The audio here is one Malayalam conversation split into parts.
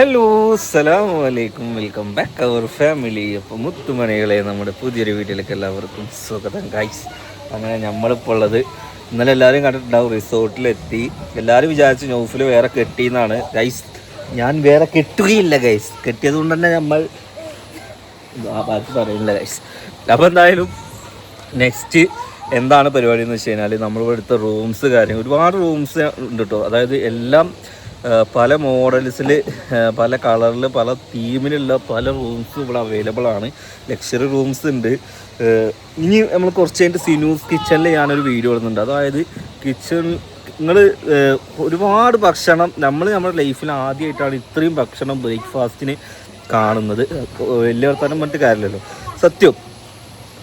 ഹലോ അസ്സലാം വലൈക്കും വെൽക്കം ബാക്ക് അവർ ഫാമിലി അപ്പോൾ മുത്തുമണികളെ നമ്മുടെ പുതിയൊരു വീട്ടിലേക്ക് എല്ലാവർക്കും സ്വാഗതം ഗൈസ് അങ്ങനെ നമ്മളിപ്പോൾ ഉള്ളത് ഇന്നലെ എല്ലാവരും കണ്ടിട്ടുണ്ടാവും റിസോർട്ടിലെത്തി. എല്ലാവരും വിചാരിച്ചു നൗഫിൽ വേറെ കെട്ടിയെന്നാണ്. ഗൈസ് ഞാൻ വേറെ കെട്ടുകയില്ല ഗൈസ് കെട്ടിയത് കൊണ്ട് തന്നെ നമ്മൾ ബാക്കി പറയുന്നില്ല ഗൈസ് അപ്പോൾ എന്തായാലും നെക്സ്റ്റ് എന്താണ് പരിപാടി എന്ന് വെച്ച് കഴിഞ്ഞാൽ നമ്മളിവിടെ എടുത്ത റൂംസ് കാര്യങ്ങൾ. ഒരുപാട് റൂംസ് ഉണ്ട് കേട്ടോ അതായത് എല്ലാം പല മോഡൽസിൽ പല കളറിൽ പല തീമിലുള്ള പല റൂംസ് ഇവിടെ അവൈലബിൾ ആണ്. ലക്ഷറി റൂംസ് ഉണ്ട്. ഇനി നമ്മൾ കുറച്ച് കഴിഞ്ഞിട്ട് സിനൂസ് കിച്ചണിൽ ഞാനൊരു വീഡിയോ ഇടുന്നുണ്ട്. അതായത് കിച്ചൺ നിങ്ങൾ ഒരുപാട് ഭക്ഷണം നമ്മൾ നമ്മുടെ ലൈഫിൽ ആദ്യമായിട്ടാണ് ഇത്രയും ഭക്ഷണം ബ്രേക്ക്ഫാസ്റ്റിന് കാണുന്നത്. വലിയ വർത്തമാനം പറഞ്ഞിട്ട് കാര്യമില്ലല്ലോ. സത്യം.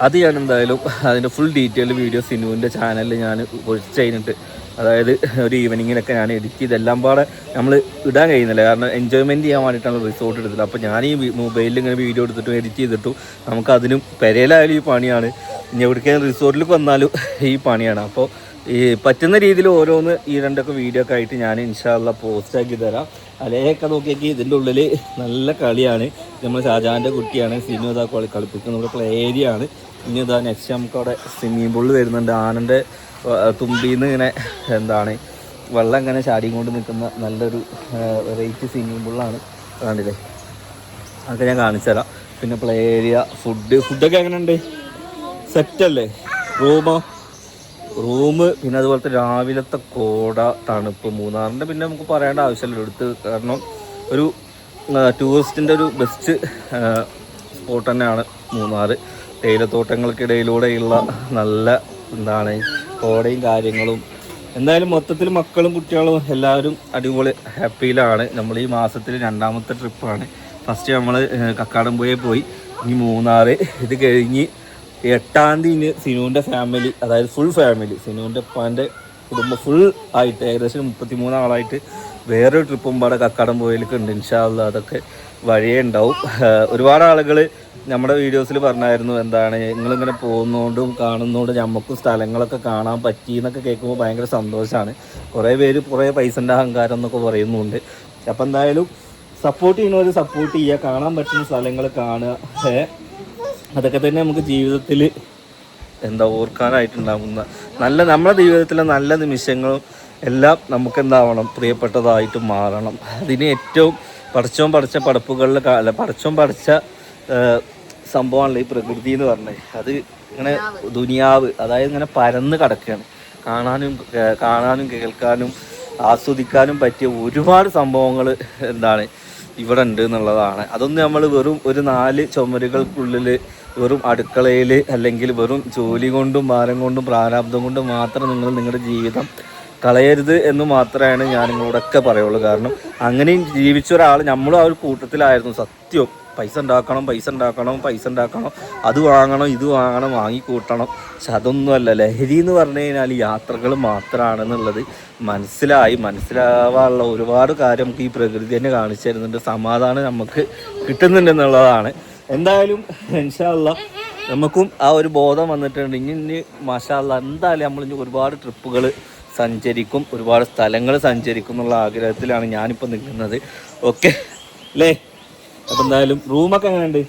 അത് ഞാൻ എന്തായാലും അതിന്റെ ഫുൾ ഡീറ്റെയിൽ വീഡിയോ സിനുവിന്റെ ചാനലിൽ ഞാൻ കുറച്ച് കഴിഞ്ഞിട്ട് അതായത് ഒരു ഈവനിങ്ങിനൊക്കെ ഞാൻ എഡിറ്റ് ചെയ്ത് എല്ലാം പാടെ നമ്മൾ ഇടാൻ കഴിയുന്നില്ല. കാരണം എൻജോയ്മെന്റ് ചെയ്യാൻ വേണ്ടിയിട്ടാണ് റിസോർട്ട് എടുത്തത്. അപ്പോൾ ഞാൻ ഈ മൊബൈലിൽ ഇങ്ങനെ വീഡിയോ എടുത്തിട്ടും എഡിറ്റ് ചെയ്തിട്ടും നമുക്ക് അതിനും പെരയിലായാലും ഈ പണിയാണ്. ഇനി എവിടേക്കും റിസോർട്ടിലേക്ക് വന്നാലും ഈ പണിയാണ്. അപ്പോൾ ഈ പറ്റുന്ന രീതിയിൽ ഓരോന്ന് ഈ രണ്ടൊക്കെ വീഡിയോ ഒക്കെ ആയിട്ട് ഞാൻ ഇൻഷാല്ല പോസ്റ്റാക്കി തരാം. അലേക്കെ നോക്കിയൊക്കെ ഇതിന്റെ ഉള്ളിൽ നല്ല കളിയാണ്. നമ്മൾ ഷാജാന്റെ കുട്ടിയാണ് സിനു ഇതാ കളി കളിപ്പിക്കുന്നത് നമ്മുടെ പ്ലേ ഏരിയ ആണ്. ഇനി ഇതാ നെക്സ്റ്റ് നമുക്ക് അവിടെ സ്വിമ്മിംഗ് പൂളിൽ വരുന്നുണ്ട്. ആനന്റെ തുമ്പിയിൽ നിന്ന് ഇങ്ങനെ എന്താണ് വെള്ളം ഇങ്ങനെ ചാടിയും കൊണ്ട് നിൽക്കുന്ന നല്ലൊരു വെറൈറ്റി സ്വിമ്മിംഗ് പൂളാണ് കണ്ടില്ലേ? അതൊക്കെ ഞാൻ കാണിച്ചു തരാം. പിന്നെ പ്ലേ ഏരിയ ഫുഡ് ഫുഡൊക്കെ എങ്ങനെയുണ്ട്? സെറ്റല്ലേ റൂമോ റൂം പിന്നെ അതുപോലത്തെ രാവിലത്തെ കോട തണുപ്പ് മൂന്നാറിന്റെ പിന്നെ നമുക്ക് പറയേണ്ട ആവശ്യമില്ല. എടുത്ത് കാരണം ഒരു ടൂറിസ്റ്റിന്റെ ഒരു ബെസ്റ്റ് സ്പോട്ട് തന്നെയാണ് മൂന്നാറ്. തേയിലത്തോട്ടങ്ങൾക്കിടയിലൂടെയുള്ള നല്ല എന്താണ് കോടയും കാര്യങ്ങളും. എന്തായാലും മൊത്തത്തിൽ മക്കളും കുട്ടികളും എല്ലാവരും അടിപൊളി ഹാപ്പിയിലാണ്. നമ്മൾ ഈ മാസത്തിൽ രണ്ടാമത്തെ ട്രിപ്പാണ്. ഫസ്റ്റ് നമ്മൾ കക്കാടംപുഴയിൽ പോയി. ഇനി മൂന്നാറ്. ഇത് കഴിഞ്ഞ് എട്ടാം തീയതി സിനുവിന്റെ ഫാമിലി അതായത് ഫുൾ ഫാമിലി സിനുവിന്റെ ഉപ്പാന്റെ കുടുംബം ഫുൾ ആയിട്ട് ഏകദേശം മുപ്പത്തി ആളായിട്ട് വേറൊരു ട്രിപ്പും പാടെ കക്കാടം പോയിലേക്ക് ഉണ്ട് ഇൻഷാല്ല അതൊക്കെ വഴിയേ ഉണ്ടാവും. ഒരുപാട് ആളുകൾ നമ്മുടെ വീഡിയോസിൽ പറഞ്ഞായിരുന്നു എന്താണ് നിങ്ങളിങ്ങനെ പോകുന്നതുകൊണ്ടും കാണുന്നതുകൊണ്ടും നമുക്ക് സ്ഥലങ്ങളൊക്കെ കാണാൻ പറ്റി എന്നൊക്കെ കേൾക്കുമ്പോൾ ഭയങ്കര സന്തോഷമാണ് കുറേ പേര് കുറേ പൈസന്റെ അഹങ്കാരം എന്നൊക്കെ പറയുന്നുണ്ട്. അപ്പം എന്തായാലും സപ്പോർട്ട് ചെയ്യുന്നവർ സപ്പോർട്ട് ചെയ്യുക കാണാൻ പറ്റുന്ന സ്ഥലങ്ങൾ കാണുക. അതൊക്കെ തന്നെ നമുക്ക് ജീവിതത്തിൽ എന്താ ഓർക്കാനായിട്ടുണ്ടാകുന്ന നല്ല നമ്മുടെ ജീവിതത്തിലെ നല്ല നിമിഷങ്ങളും എല്ലാം നമുക്ക് എന്താവണം പ്രിയപ്പെട്ടതായിട്ട് മാറണം. അതിന് ഏറ്റവും പടച്ചോൻ പഠിച്ച പടപ്പുകളിൽ കാ- അല്ല പടച്ചോൻ പഠിച്ച സംഭവമാണല്ലോ ഈ പ്രകൃതി എന്ന് പറഞ്ഞത് അത് ഇങ്ങനെ ദുനിയാവ് അതായത് ഇങ്ങനെ പരന്ന് കിടക്കുകയാണ് കാണാനും കാണാനും കേൾക്കാനും ആസ്വദിക്കാനും പറ്റിയ ഒരുപാട് സംഭവങ്ങൾ എന്താണ് ഇവിടെ ഉണ്ട് എന്നുള്ളതാണ്. അതൊന്നും നമ്മൾ വെറും ഒരു നാല് ചുമരുകൾക്കുള്ളിൽ വെറും അടുക്കളയിൽ അല്ലെങ്കിൽ വെറും ജോലി കൊണ്ടും ഭാരം കൊണ്ടും പ്രാരാബ്ദം കൊണ്ടും മാത്രം നിങ്ങൾ നിങ്ങളുടെ ജീവിതം കളയരുത് എന്ന് മാത്രമാണ് ഞാൻ നിങ്ങളോടൊക്കെ പറയുള്ളൂ. കാരണം അങ്ങനെയും ജീവിച്ച ഒരാൾ നമ്മളും ആ ഒരു കൂട്ടത്തിലായിരുന്നു. സത്യം. പൈസ ഉണ്ടാക്കണം പൈസ ഉണ്ടാക്കണം പൈസ ഉണ്ടാക്കണം. അത് വാങ്ങണം ഇത് വാങ്ങണം വാങ്ങിക്കൂട്ടണം. പക്ഷെ അതൊന്നുമല്ല. ലഹരി എന്ന് പറഞ്ഞു കഴിഞ്ഞാൽ യാത്രകൾ മാത്രമാണെന്നുള്ളത് മനസ്സിലായി. മനസ്സിലാവാനുള്ള ഒരുപാട് കാര്യം നമുക്ക് ഈ പ്രകൃതി തന്നെ കാണിച്ചു തരുന്നുണ്ട്. സമാധാനം നമുക്ക് കിട്ടുന്നുണ്ട് എന്നുള്ളതാണ് എന്തായാലും ഇൻഷാല്ല നമുക്കും ആ ഒരു ബോധം വന്നിട്ടുണ്ട്. ഇനി മാഷാല്ല എന്തായാലും നമ്മൾ ഇനി ഒരുപാട് ട്രിപ്പുകൾ സഞ്ചരിക്കും ഒരുപാട് സ്ഥലങ്ങൾ സഞ്ചരിക്കും എന്നുള്ള ആഗ്രഹത്തിലാണ് ഞാനിപ്പോൾ നിൽക്കുന്നത്. ഓക്കെ അല്ലേ? അപ്പം എന്തായാലും റൂമൊക്കെ എങ്ങനെയുണ്ട്?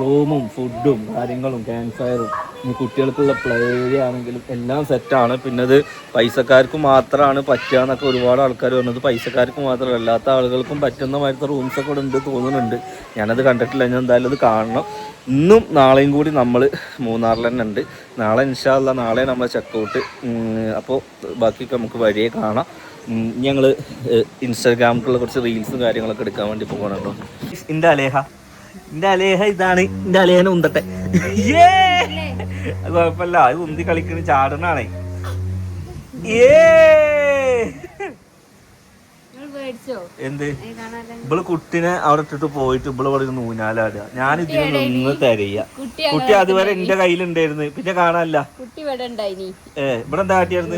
റൂമും ഫുഡും കാര്യങ്ങളും ക്യാമ്പ് ഫയറും ഇനി കുട്ടികൾക്കുള്ള പ്ലേ ഏരിയ ആണെങ്കിലും എല്ലാം സെറ്റാണ് പിന്നെ അത് പൈസക്കാർക്ക് മാത്രമാണ് പറ്റുക എന്നൊക്കെ ഒരുപാട് ആൾക്കാർ പറഞ്ഞത്. പൈസക്കാർക്ക് മാത്രമല്ല അല്ലാത്ത ആളുകൾക്കും പറ്റുന്ന മാതിരത്തെ റൂംസ് ഒക്കെ ഉണ്ട് തോന്നുന്നുണ്ട്. ഞാനത് കണ്ടിട്ടില്ല. ഞാൻ എന്തായാലും അത് കാണണം. ഇന്നും നാളെയും കൂടി നമ്മൾ മൂന്നാറിൽ തന്നെ ഉണ്ട്. നാളെ ഇൻഷാല്ല നാളെ നമ്മൾ ചെക്കൗട്ട് അപ്പോൾ ബാക്കിയൊക്കെ നമുക്ക് വഴിയെ കാണാം. ഞങ്ങൾ ഇൻസ്റ്റാഗ്രാമിലുള്ള കുറച്ച് റീൽസും കാര്യങ്ങളൊക്കെ എടുക്കാൻ വേണ്ടി പോകണം കേട്ടോ. അലേഹ. എന്റെ അലേഹ ഇതാണ്. എന്റെ അലേഹനെ ഉന്തട്ടെ. കുഴപ്പമില്ല. അത് ഉന്തി കളിക്കുന്ന ചാടണാണേ. എന്ത്? ഇവൾ കുട്ടിനെ അവിടെ ഇട്ടിട്ട് പോയിട്ട് ഇവൾ ഇവിടെ ഇരുന്ന് ഊഞ്ഞാലാടുക. ഞാൻ ഇതിന് നിന്ന് തരിക കുട്ടി അതുവരെ എന്റെ കയ്യിലുണ്ടായിരുന്നു. പിന്നെ കാണാനല്ല. കുട്ടി ഇവിടെ ഉണ്ടായിനി. ഏ ഇവിടെ എന്താ കാട്ടിയായിരുന്നു.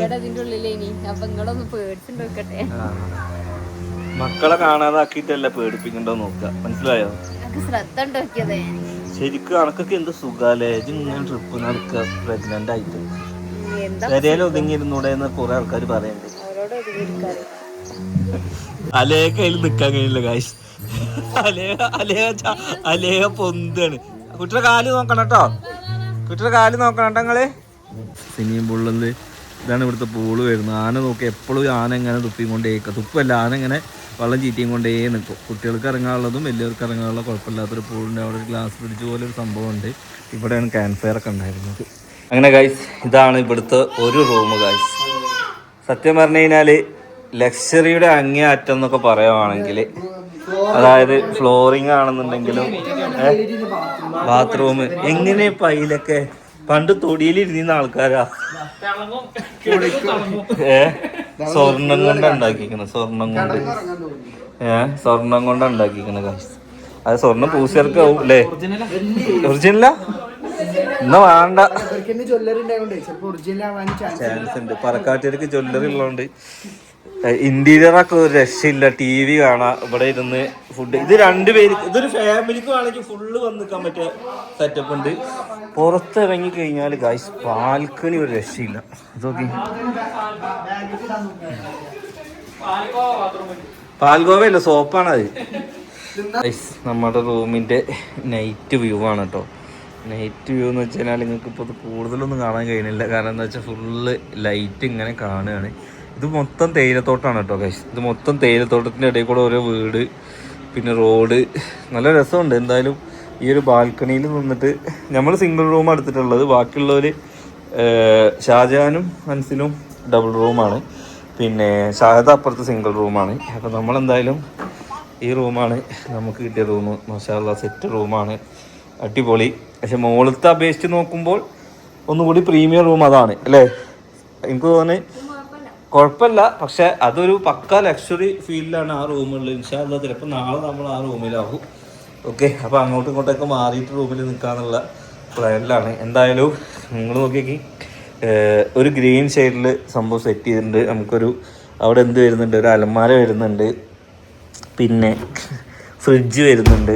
മക്കളെ കാണാതാക്കിട്ടല്ല പേടിപ്പിക്കണ്ടോ നോക്ക മനസ്സിലായോ? എനിക്ക് ശ്രദ്ധ ഉണ്ടാക്കിയതേ ശരിക്കും അണക്കൊക്കെ എന്ത് സുഖാലേ ഇങ്ങനെ ട്രിപ്പ് നടക്കുക പ്രഗ്നന്റ് ആയിട്ട്. എന്താ പെരയിൽ ഒതുങ്ങിയിരുന്നൂടെ എന്ന് കുറെ ആൾക്കാർ പറയുന്നുണ്ട് അലയെ കയ്യിൽ നിക്കാൻ കഴിയില്ല കാശ് അലേ അലേ അലേ പൊന്താണ്. കുട്ടിയുടെ കാൽ നോക്കണം കേട്ടോ. കുട്ടിയുടെ കാൽ നോക്കണം കേട്ടോ നിങ്ങൾ. സിനിമ പുള്ളിൽ ഇതാണ് ഇവിടുത്തെ പൂൾ വരുന്നത്. ആന നോക്കി എപ്പോഴും ആന ഇങ്ങനെ തുപ്പിയും കൊണ്ടേ തുപ്പല്ല ആന ഇങ്ങനെ വെള്ളം ചീറ്റിയും കൊണ്ടേ നിൽക്കും കുട്ടികൾക്ക് ഇറങ്ങാനുള്ളതും വലിയവർക്ക് ഇറങ്ങാനുള്ള കുഴപ്പമില്ലാത്തൊരു പൂളുണ്ട്. അവിടെ ഒരു ഗ്ലാസ് ബ്രിഡ്ജ് പോലെ ഒരു സംഭവമുണ്ട്. ഇവിടെയാണ് ക്യാമ്പ് ഫയർ ഒക്കെ ഉണ്ടായിരുന്നത്. അങ്ങനെ ഗൈസ് ഇതാണ് ഇവിടുത്തെ ഒരു റൂം ഗൈസ് സത്യം പറഞ്ഞു കഴിഞ്ഞാൽ ലക്ഷറിയുടെ അങ്ങേയറ്റം എന്നൊക്കെ പറയുവാണെങ്കിൽ അതായത് ഫ്ലോറിങ് ആണെന്നുണ്ടെങ്കിലും ബാത്റൂം എങ്ങനെ പൈലൊക്കെ പണ്ട് തൊടിയിലിരുന്ന ആൾക്കാരാ? ഏ സ്വർണം കൊണ്ട് ഉണ്ടാക്കിക്കണ സ്വർണം കൊണ്ട്. ഏ സ്വർണം കൊണ്ട് ഉണ്ടാക്കിക്കണ അത് സ്വർണം പൂശിയർക്കാവും അല്ലേ? ഒറിജിനലാ? എന്നാ വേണ്ട. ചാൻസ് ഉണ്ട്. പറക്കാട്ടിയർക്ക് ജ്വല്ലറി ഉള്ളതുകൊണ്ട് ഇന്റീരിയർ ഒക്കെ ഒരു രക്ഷയില്ല. ടി വി കാണാം ഇവിടെ ഇരുന്ന് ഫുഡ് ഇത് രണ്ടുപേര് ഇതൊരു ഫാമിലിക്ക് വേണമെങ്കിൽ ഫുള്ള് വന്ന് നിൽക്കാൻ പറ്റിയ സെറ്റപ്പ് ഉണ്ട്. പുറത്തിറങ്ങി കഴിഞ്ഞാൽ ഗൈസ് ബാൽക്കണി ഒരു രക്ഷയില്ല. പാൽഗോവയല്ല സോപ്പാണ് അത്. ഗൈസ് നമ്മുടെ റൂമിന്റെ നൈറ്റ് വ്യൂ ആണ് കേട്ടോ നൈറ്റ് വ്യൂ എന്ന് വെച്ച് കഴിഞ്ഞാൽ നിങ്ങൾക്ക് ഇപ്പോൾ കൂടുതലൊന്നും കാണാൻ കഴിയുന്നില്ല. കാരണം എന്താ വെച്ചാൽ ഫുള്ള് ലൈറ്റ് ഇങ്ങനെ കാണുകയാണ്. ഇത് മൊത്തം തേയിലത്തോട്ടാണ് കേട്ടോ കൈ ഇത് മൊത്തം തേയിലത്തോട്ടത്തിന്റെ ഇടയിൽ കൂടെ ഓരോ വീട് പിന്നെ റോഡ് നല്ല രസമുണ്ട്. എന്തായാലും ഈ ഒരു ബാൽക്കണിയിൽ നിന്നിട്ട് നമ്മൾ സിംഗിൾ റൂം എടുത്തിട്ടുള്ളത്. ബാക്കിയുള്ളവർ ഷാജഹാനും ഹൻസിനും ഡബിൾ റൂമാണ് പിന്നെ ഷാഹദ അപ്പുറത്ത് സിംഗിൾ റൂമാണ് അപ്പോൾ നമ്മളെന്തായാലും ഈ റൂമാണ് നമുക്ക് കിട്ടിയ റൂം മഷാല്ല സെറ്റ് റൂമാണ് അടിപൊളി. പക്ഷെ മുകളിലത്തെ അപേക്ഷിച്ച് നോക്കുമ്പോൾ ഒന്നുകൂടി പ്രീമിയം റൂം അതാണ് അല്ലേ? എനിക്ക് തോന്നുന്നു കുഴപ്പമില്ല. പക്ഷെ അതൊരു പക്ക ലക്ഷറി ഫീലിലാണ് ആ റൂമുള്ളത് ഇൻഷാല്ല ചിലപ്പോൾ നാളെ നമ്മൾ ആ റൂമിലാകും ഓക്കെ അപ്പോൾ അങ്ങോട്ടും ഇങ്ങോട്ടൊക്കെ മാറിയിട്ട് റൂമിൽ നിൽക്കാന്നുള്ള പ്ലാനിലാണ് എന്തായാലും നിങ്ങൾ നോക്കിയേക്ക് ഒരു ഗ്രീൻ ഷെയ്ഡിൽ സംഭവം സെറ്റ് ചെയ്തിട്ടുണ്ട്. നമുക്കൊരു അവിടെ എന്ത് വരുന്നുണ്ട്? ഒരു അലമാര വരുന്നുണ്ട്. പിന്നെ ഫ്രിഡ്ജ് വരുന്നുണ്ട്.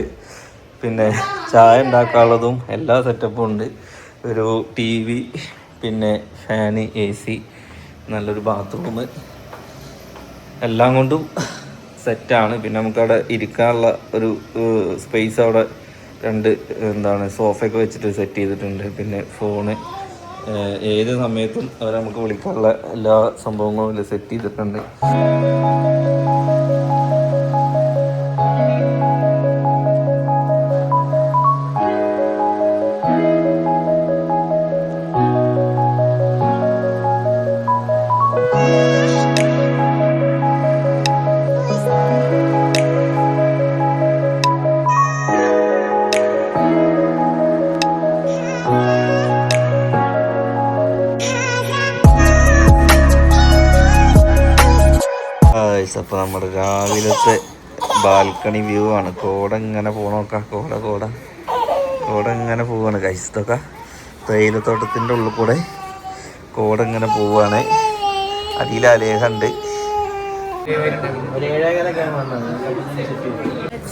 പിന്നെ ചായ ഉണ്ടാക്കാനുള്ളതും എല്ലാ സെറ്റപ്പും ഉണ്ട്. ഒരു ടി വി പിന്നെ ഫാന് എ സി നല്ലൊരു ബാത്റൂം എല്ലാം കൊണ്ടും സെറ്റാണ് പിന്നെ നമുക്കവിടെ ഇരിക്കാനുള്ള ഒരു സ്പേസ് അവിടെ രണ്ട് എന്താണ് സോഫയൊക്കെ വെച്ചിട്ട് സെറ്റ് ചെയ്തിട്ടുണ്ട്. പിന്നെ ഫോണ് ഏത് സമയത്തും അവരെ നമുക്ക് വിളിക്കാനുള്ള എല്ലാ സംഭവങ്ങളും സെറ്റ് ചെയ്തിട്ടുണ്ട്. ബാൽക്കണി വ്യൂ ആണ്. കോട ഇങ്ങനെ പോകണോക്ക കോട കോട കോട ഇങ്ങനെ പോവാണ് കഴിച്ചതൊക്കെ തേയിലത്തോട്ടത്തിന്റെ ഉള്ളിൽ കൂടെ കോട ഇങ്ങനെ പോവാണ്. അടിയിൽ അലേഹുണ്ട്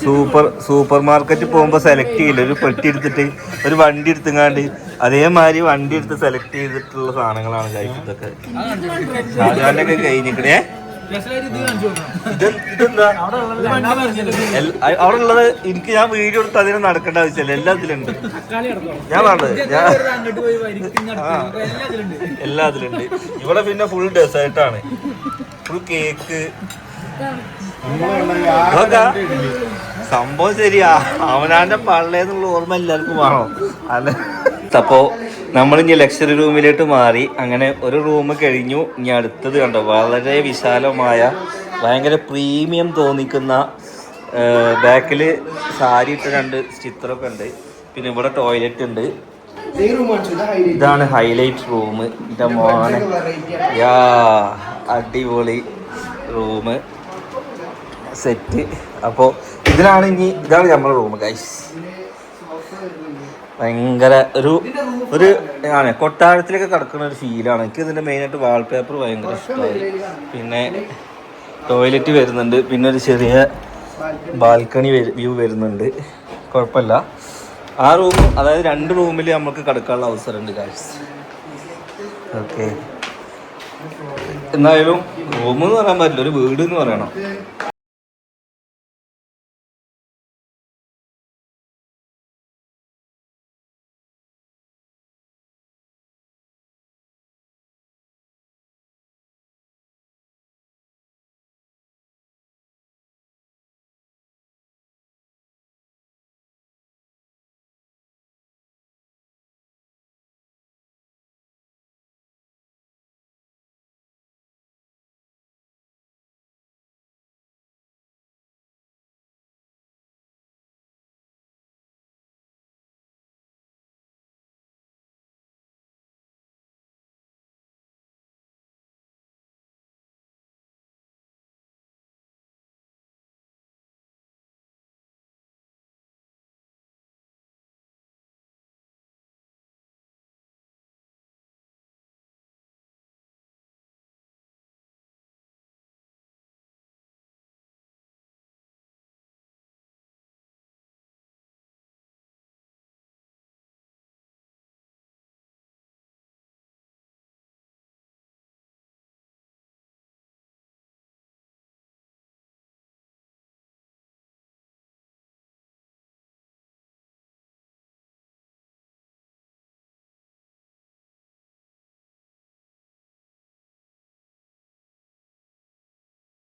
സൂപ്പർ സൂപ്പർ മാർക്കറ്റ് പോകുമ്പോൾ സെലക്ട് ചെയ്യില്ല ഒരു പെട്ടി എടുത്തിട്ട് ഒരു വണ്ടി എടുത്തുങ്ങാണ്ട് അതേമാതിരി വണ്ടി എടുത്ത് സെലക്ട് ചെയ്തിട്ടുള്ള സാധനങ്ങളാണ് കഴിച്ചതൊക്കെ സാധാരണയൊക്കെ കഴിഞ്ഞിക്കണേ അവിടെ ഉള്ളത് എനിക്ക് ഞാൻ വീഡിയോ എടുത്ത് അതിന് നടക്കേണ്ട ആവശ്യമില്ല. എല്ലാത്തിലുണ്ട് ഞാൻ പറഞ്ഞത്. എല്ലാത്തിലുണ്ട് ഇവിടെ പിന്നെ ഫുൾ ഡെസേർട്ടാണ് ഫുൾ കേക്ക് സംഭവം ശരിയാ. അവനാന്റെ പള്ളേന്നുള്ള ഓർമ്മ എല്ലാവർക്കും വേണം. അല്ല? അപ്പോ നമ്മൾ ഇനി ലക്ഷറി റൂമിലോട്ട് മാറി. അങ്ങനെ ഒരു റൂം കഴിഞ്ഞു. ഇനി അടുത്തത് കണ്ടോ? വളരെ വിശാലമായ ഭയങ്കര പ്രീമിയം തോന്നിക്കുന്ന ബാക്കിൽ സാരി ഇട്ട രണ്ട് ചിത്രമൊക്കെ ഉണ്ട്. പിന്നെ ഇവിടെ ടോയ്ലറ്റ് ഉണ്ട്. ഇതാണ് ഹൈലൈറ്റ് റൂം ഇതാ മോനെ. യാ അടിപൊളി റൂം സെറ്റ് അപ്പോൾ ഇതിലാണ് ഇനി ഇതാണ് നമ്മുടെ റൂം ഗൈസ് ഭയങ്കര ഒരു ഒരു ആണ് കൊട്ടാരത്തിലൊക്കെ കിടക്കുന്ന ഒരു ഫീലാണ് എനിക്ക് ഇതിന്റെ മെയിനായിട്ട് വാൾപേപ്പർ ഭയങ്കര ഇഷ്ടമായി. പിന്നെ ടോയ്ലറ്റ് വരുന്നുണ്ട്. പിന്നെ ഒരു ചെറിയ ബാൽക്കണി വ്യൂ വരുന്നുണ്ട്. കുഴപ്പമില്ല. ആ റൂം അതായത് രണ്ട് റൂമിൽ നമുക്ക് കിടക്കാനുള്ള അവസരമുണ്ട് ഗൈസ് ഓക്കെ എന്നായാലും റൂം എന്ന് പറയാൻ പറ്റില്ല. ഒരു വീട് എന്ന് പറയണം.